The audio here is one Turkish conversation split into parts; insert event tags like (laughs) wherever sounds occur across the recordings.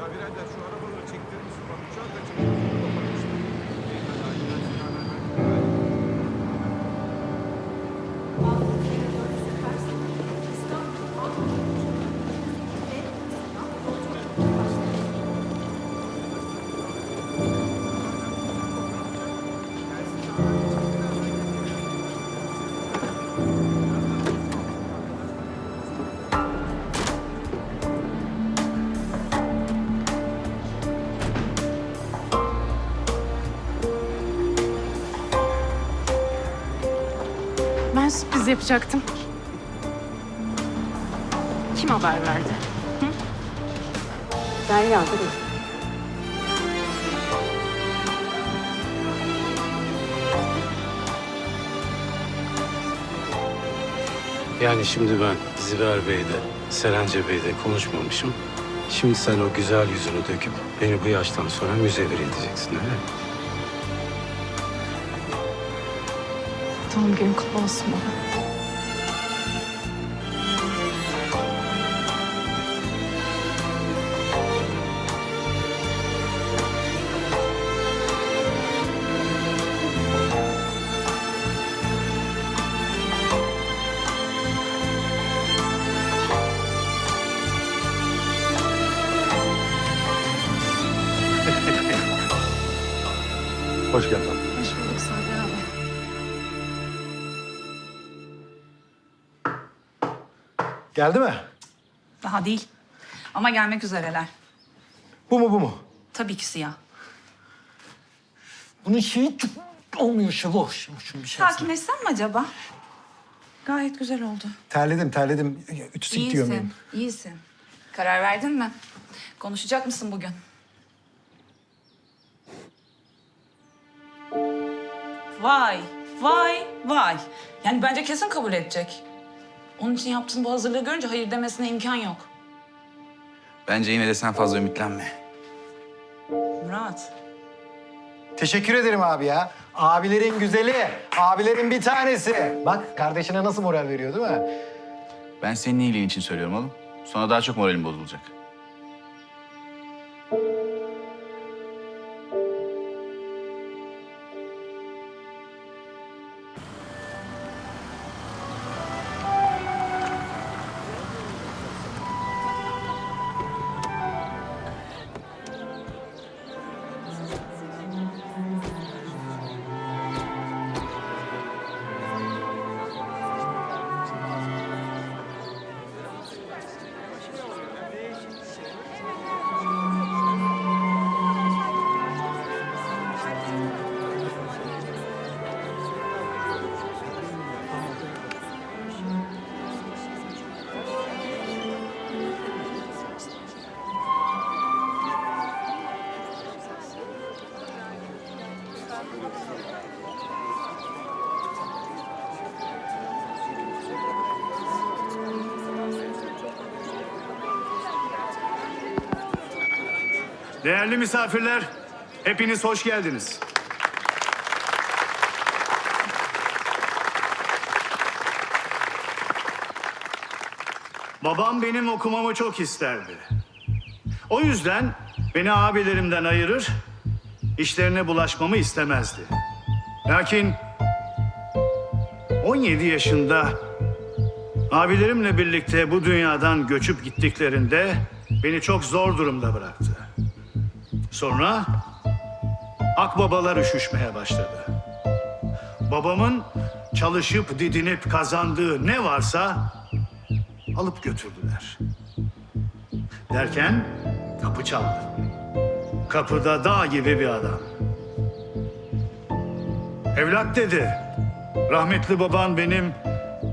Ya birader şu arabaları çektirir misin? Bak uçağı kaçırıyorsun. Kapanmıştı. Eyvallah, gelsin, hemen, hemen. Sürpriz yapacaktım. Kim haber verdi? Derya değil. Yani şimdi ben Ziver Bey'de, Serence Bey'de konuşmamışım. Şimdi sen o güzel yüzünü döküp beni bu yaştan sonra müzevir edeceksin öyle mi? Doğum günün kutlu olsun baba. Hoş geldin. Geldi mi? Daha değil. Ama gelmek üzereler. Bu mu bu mu? Tabii ki siyah. Bunun şeyi çok olmuyor şıvo. Şunu bir şey yapsana. Sakinleşsen mi acaba? Gayet güzel oldu. Terledim terledim. Ütüsü gidiyor İyisin, iyisin. Karar verdin mi? Konuşacak mısın bugün? Vay, vay, vay. Yani bence kesin kabul edecek. Onun için yaptığın bu hazırlığı görünce hayır demesine imkan yok. Bence yine de sen fazla ümitlenme. Murat, Teşekkür ederim abi ya. Abilerin güzeli, abilerin bir tanesi. Bak kardeşine nasıl moral veriyor değil mi? Ben senin iyiliğin için söylüyorum oğlum. Sonra daha çok moralim bozulacak. Değerli misafirler, hepiniz hoş geldiniz. Babam benim okumamı çok isterdi. O yüzden beni abilerimden ayırır, işlerine bulaşmamı istemezdi. Lakin 17 yaşında abilerimle birlikte bu dünyadan göçüp gittiklerinde beni çok zor durumda bıraktı. Sonra akbabalar üşüşmeye başladı. Babamın çalışıp didinip kazandığı ne varsa alıp götürdüler. Derken kapı çaldı. Kapıda dağ gibi bir adam. Evlat dedi. Rahmetli baban benim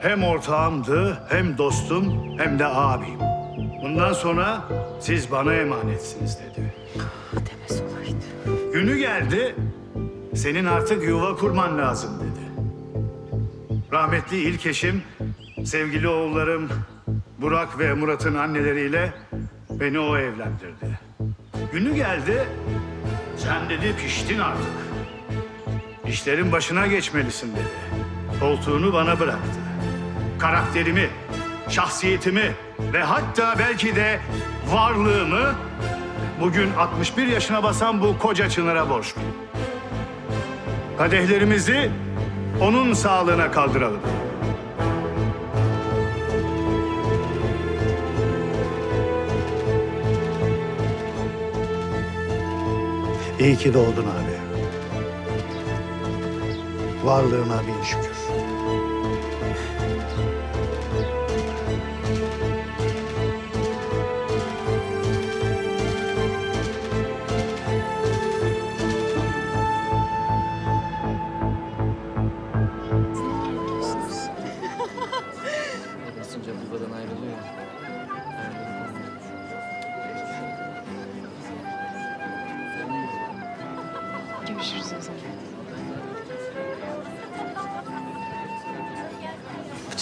hem ortağımdı, hem dostum, hem de abim. Bundan sonra siz bana emanetsiniz dedi. Günü geldi, senin artık yuva kurman lazım dedi. Rahmetli ilk eşim, sevgili oğullarım Burak ve Murat'ın anneleriyle beni o evlendirdi. Günü geldi, sen dedi piştin artık. İşlerin başına geçmelisin dedi. Koltuğunu bana bıraktı. Karakterimi, şahsiyetimi ve hatta belki de varlığımı bugün 61 yaşına basan bu koca çınara borçluyum. Kadehlerimizi onun sağlığına kaldıralım. İyi ki doğdun abi. Varlığına bin şükür.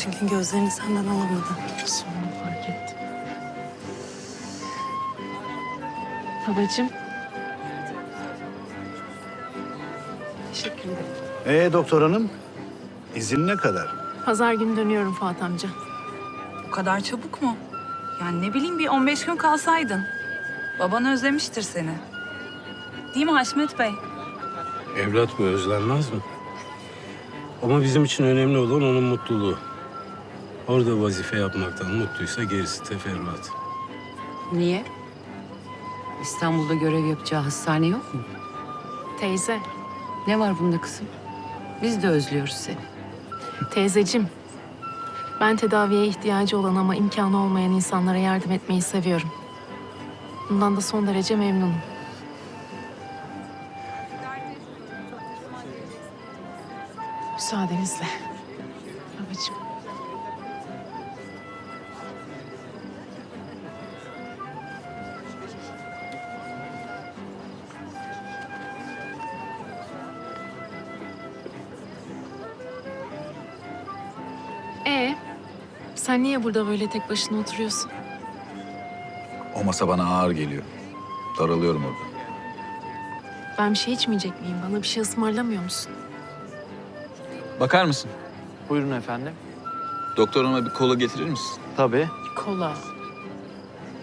Gün gözlerini senden alamadım. Sonra fark ettim. Babacığım. Teşekkür ederim. Ee doktor hanım, izin ne kadar? Pazar günü dönüyorum Fuat amca. Bu kadar çabuk mu? Yani ne bileyim bir 15 gün kalsaydın. Baban özlemiştir seni. Değil mi Haşmet Bey? Evlat mı özlenmez mi? Ama bizim için önemli olan onun mutluluğu. Orada vazife yapmaktan mutluysa gerisi teferruat. Niye? İstanbul'da görev yapacağı hastane yok mu? Teyze, Ne var bunda kızım? Biz de özlüyoruz seni. teyzecim. Ben tedaviye ihtiyacı olan ama imkanı olmayan insanlara yardım etmeyi seviyorum. Bundan da son derece memnunum. Müsaadenizle. Sen niye burada böyle tek başına oturuyorsun? O masa bana ağır geliyor. Daralıyorum orada. Ben bir şey içmeyecek miyim? Bana bir şey ısmarlamıyor musun? Bakar mısın? Buyurun efendim. Doktor hanıma bir kola getirir misin? Tabii. Kola.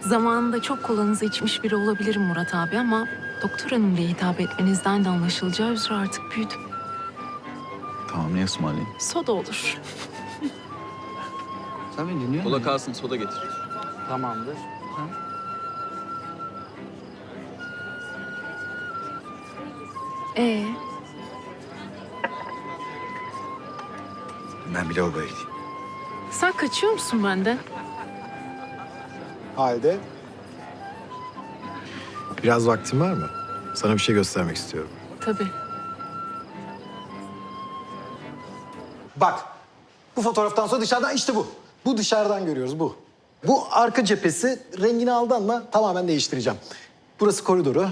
Zamanında çok kolanızı içmiş biri olabilirim Murat abi ama doktor hanım diye hitap etmenizden de anlaşılacağı üzere artık büyüdüm. Tamam ne ısmarlayayım? Soda olur. (laughs) Sen beni dinliyor Kola musun? kalsın soda getir. Tamamdır. Ha? Ee, Ben bir lavaboya gideyim. sen kaçıyor musun benden? Halde. Biraz vaktin var mı? Sana bir şey göstermek istiyorum. Tabii. Bak. Bu fotoğraftan sonra dışarıdan işte bu. Bu dışarıdan görüyoruz bu. Bu arka cephesi rengini aldanma tamamen değiştireceğim. Burası koridoru.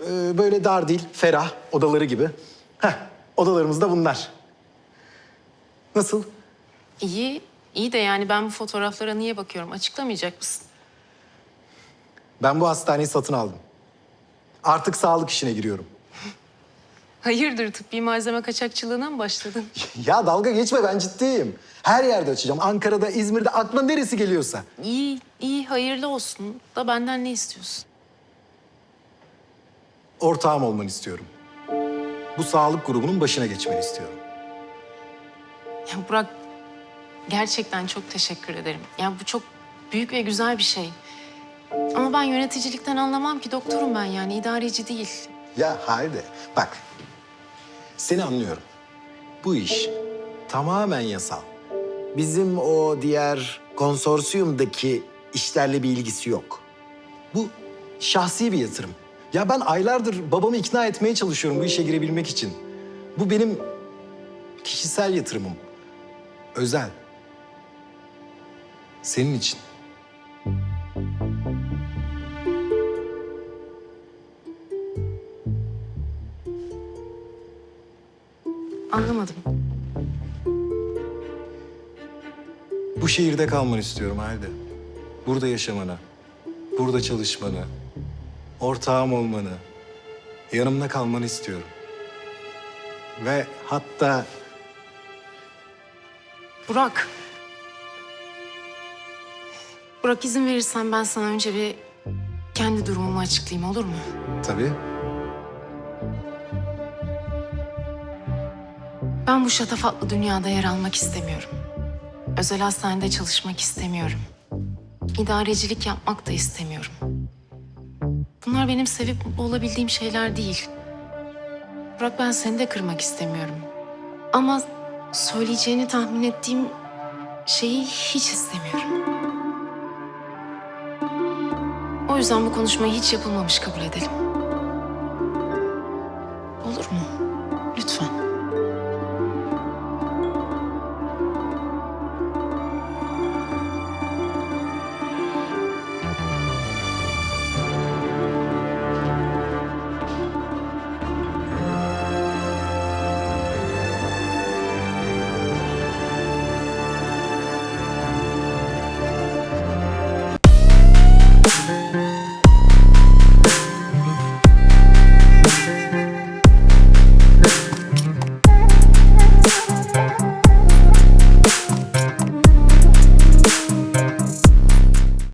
Ee, böyle dar değil, ferah odaları gibi. Heh, odalarımız da bunlar. Nasıl? İyi, iyi de yani ben bu fotoğraflara niye bakıyorum? Açıklamayacak mısın? Ben bu hastaneyi satın aldım. Artık sağlık işine giriyorum. Hayırdır tıbbi malzeme kaçakçılığına mı başladın? (laughs) Ya dalga geçme ben ciddiyim. Her yerde açacağım. Ankara'da, İzmir'de aklına neresi geliyorsa. İyi, iyi hayırlı olsun. Da benden ne istiyorsun? Ortağım olmanı istiyorum. Bu sağlık grubunun başına geçmeni istiyorum. Ya Burak gerçekten çok teşekkür ederim. Ya bu çok büyük ve güzel bir şey. Ama ben yöneticilikten anlamam ki doktorum ben yani idareci değil. Ya haydi bak. Seni anlıyorum. Bu iş tamamen yasal. Bizim o diğer konsorsiyumdaki işlerle bir ilgisi yok. Bu şahsi bir yatırım. Ya ben aylardır babamı ikna etmeye çalışıyorum bu işe girebilmek için. Bu benim kişisel yatırımım. Özel. Senin için. Bu şehirde kalmanı istiyorum Halide. Burada yaşamanı, burada çalışmanı, ortağım olmanı, yanımda kalmanı istiyorum. Ve hatta Burak. Burak izin verirsen ben sana önce bir kendi durumumu açıklayayım olur mu? Tabii. Ben bu şatafatlı dünyada yer almak istemiyorum. Özel hastanede çalışmak istemiyorum. İdarecilik yapmak da istemiyorum. Bunlar benim sevip olabildiğim şeyler değil. Burak ben seni de kırmak istemiyorum. Ama söyleyeceğini tahmin ettiğim şeyi hiç istemiyorum. O yüzden bu konuşmayı hiç yapılmamış kabul edelim. Olur mu?